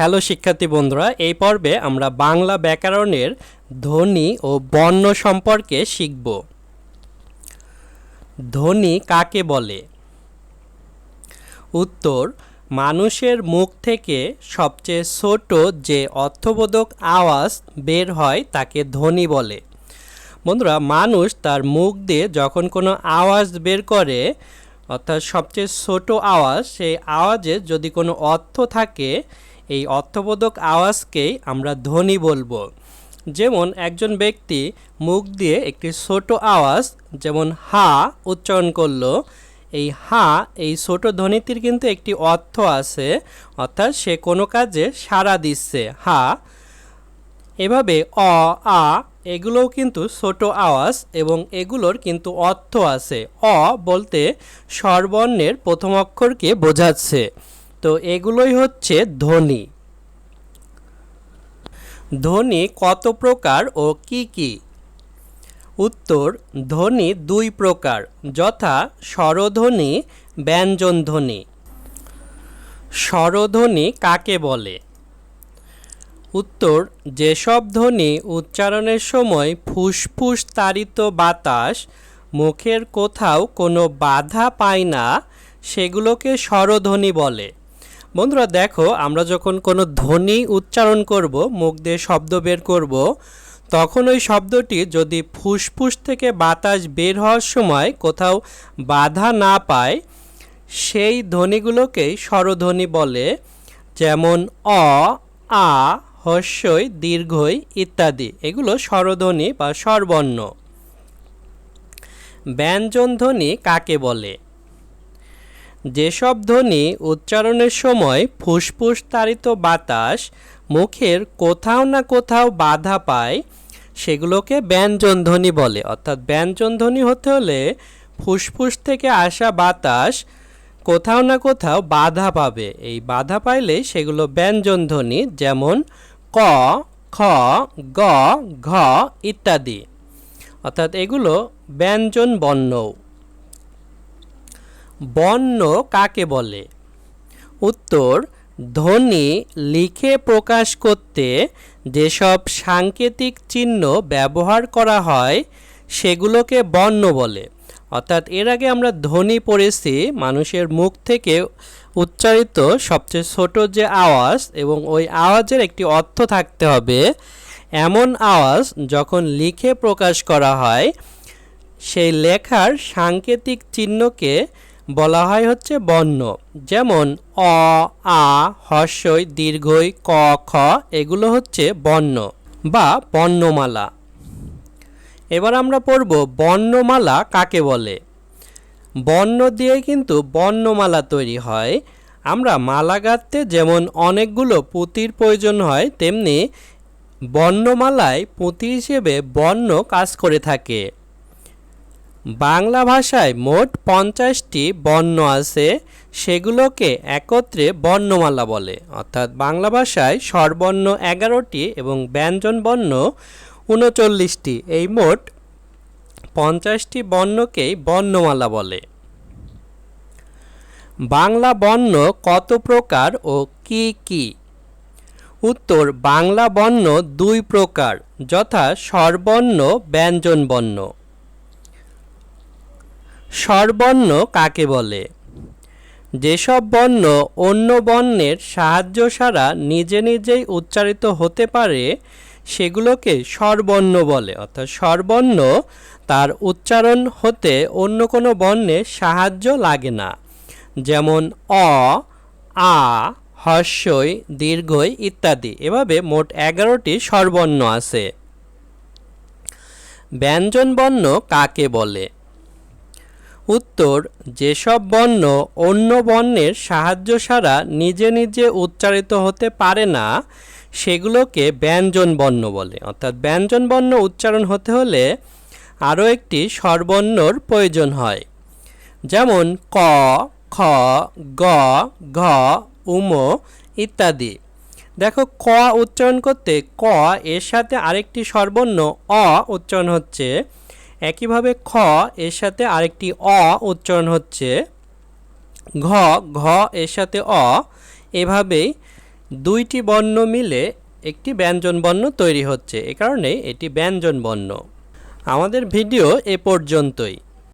Hello শিক্ষার্থী বন্ধুরা, এই পর্বে আমরা বাংলা ব্যাকরণের ধ্বনি ও বর্ণ সম্পর্কে শিখব। ধ্বনি কাকে বলে? উত্তর, মানুষের মুখ থেকে সবচেয়ে ছোট যে অর্থবোধক আওয়াজ বের হয় তাকে ধ্বনি বলে। বন্ধুরা, মানুষ তার মুখ দিয়ে যখন কোনো আওয়াজ বের করে, অর্থাৎ সবচেয়ে ছোট আওয়াজ, সেই আওয়াজে যদি কোনো অর্থ থাকে এই অর্থবোধক আওয়াজকেই আমরা ধ্বনি বলব। যেমন একজন ব্যক্তি মুখ দিয়ে একটি ছোট আওয়াজ, যেমন হা, উচ্চারণ করল। এই হা, এই ছোট ধ্বনিটির কিন্তু একটি অর্থ আছে, অর্থাৎ সে কোনো কাজে সাড়া দিচ্ছে। হা, এভাবে অ, আ, এগুলোও কিন্তু ছোট আওয়াজ এবং এগুলোর কিন্তু অর্থ আছে। অ বলতে স্বরবর্ণের প্রথম অক্ষরকে বোঝাচ্ছে। তো এগুলোই হচ্ছে ধ্বনি। ধ্বনি কত প্রকার ও কি কি? উত্তর, ধ্বনি দুই প্রকার, যথা স্বরধ্বনি, ব্যঞ্জনধ্বনি। স্বরধ্বনি কাকে বলে? উত্তর, যেসব ধ্বনি উচ্চারণের সময় ফুসফুস তাড়িত বাতাস, মুখের কোথাও কোনো বাধা পায় না, সেগুলোকে স্বরধ্বনি বলে। বন্ধুরা দেখো, আমরা যখন কোনো ধ্বনি উচ্চারণ করব, মুখ দিয়ে শব্দ বের করব, তখন ওই শব্দটি যদি ফুসফুস থেকে বাতাস বের হওয়ার সময় কোথাও বাধা না পায়, সেই ধ্বনিগুলোকেই স্বরধ্বনি বলে, যেমন অ, আ, হস্যই, দীর্ঘই ইত্যাদি। এগুলো স্বরধ্বনি বা স্বরবর্ণ। ব্যঞ্জনধ্বনি কাকে বলে? যেসব ধ্বনি উচ্চারণের সময় ফুসফুস তাড়িত বাতাস মুখের কোথাও না কোথাও বাধা পায়, সেগুলোকে ব্যঞ্জনধ্বনি বলে। অর্থাৎ ব্যঞ্জনধ্বনি হতে হলে ফুসফুস থেকে আসা বাতাস কোথাও না কোথাও বাধা পাবে। এই বাধা পাইলে সেগুলো ব্যঞ্জনধ্বনি যেমন ক, খ, গ, ঘ ইত্যাদি। অর্থাৎ এগুলো ব্যঞ্জন বর্ণ। বর্ণ কাকে বলে? উত্তর, ধ্বনি লিখে প্রকাশ করতে যেসব সাংকেতিক চিহ্ন ব্যবহার করা হয়, সেগুলোকে বর্ণ বলে। অর্থাৎ এর আগে আমরা ধ্বনি পড়েছি, মানুষের মুখ থেকে উচ্চারিত সবচেয়ে ছোট যে আওয়াজ এবং ওই আওয়াজের একটি অর্থ থাকতে হবে, এমন আওয়াজ যখন লিখে প্রকাশ করা হয়, সেই লেখার সাংকেতিক চিহ্নকে বলা হয় হচ্ছে বর্ণ। যেমন অ, আ হর্ষই দীর্ঘই, ক, খ, এগুলো হচ্ছে বর্ণ বা বর্ণমালা। এবার আমরা পড়ব বর্ণমালা কাকে বলে? বর্ণ দিয়ে কিন্তু বর্ণমালা তৈরি হয়। আমরা মালা গাঁথতে যেমন অনেকগুলো পুঁতির প্রয়োজন হয়, তেমনি বর্ণমালায় পুঁতি হিসেবে বর্ণ কাজ করে থাকে। বাংলা ভাষায় মোট পঞ্চাশটি বর্ণ আছে, সেগুলোকে একত্রে বর্ণমালা বলে। অর্থাৎ বাংলা ভাষায় স্বরবর্ণ এগারোটি এবং ব্যঞ্জন বর্ণ উনচল্লিশটি। এই মোট পঞ্চাশটি বর্ণকেই বর্ণমালা বলে। বাংলা বর্ণ কত প্রকার ও কি কি? উত্তর, বাংলা বর্ণ দুই প্রকার, যথা স্বরবর্ণ, ব্যঞ্জন বর্ণ। স্বরবর্ণ কাকে বলে? যেসব বর্ণ অন্য বর্ণের সাহায্য ছাড়া নিজে নিজেই উচ্চারিত হতে পারে, সেগুলোকে স্বরবর্ণ বলে। অর্থাৎ স্বরবর্ণ তার উচ্চারণ হতে অন্য কোনো বর্ণের সাহায্য লাগে না। যেমন অ, আ, হর্ষই, দীর্ঘই ইত্যাদি। এভাবে মোট এগারোটি স্বরবর্ণ আছে। ব্যঞ্জন বর্ণ কাকে বলে? উত্তর, যেসব বর্ণ অন্য বর্ণের সাহায্য ছাড়া নিজে নিজে উচ্চারিত হতে পারে না, সেগুলোকে ব্যঞ্জন বর্ণ বলে। অর্থাৎ ব্যঞ্জন বর্ণ উচ্চারণ হতে হলে আরও একটি স্বরবর্ণর প্রয়োজন হয়। যেমন, ক, খ, গ, ঘ, উম, ইত্যাদি। দেখো, ক উচ্চারণ করতে ক এর সাথে আরেকটি স্বরবর্ণ অ উচ্চারণ হচ্ছে। একইভাবে খ এর সাথে আরেকটি অ উচ্চারণ হচ্ছে। ঘ ঘ এর সাথে অ। এভাবেই দুইটি বর্ণ মিলে একটি ব্যঞ্জন বর্ণ তৈরি হচ্ছে। এ কারণে এটি ব্যঞ্জন বর্ণ। আমাদের ভিডিও এ পর্যন্তই।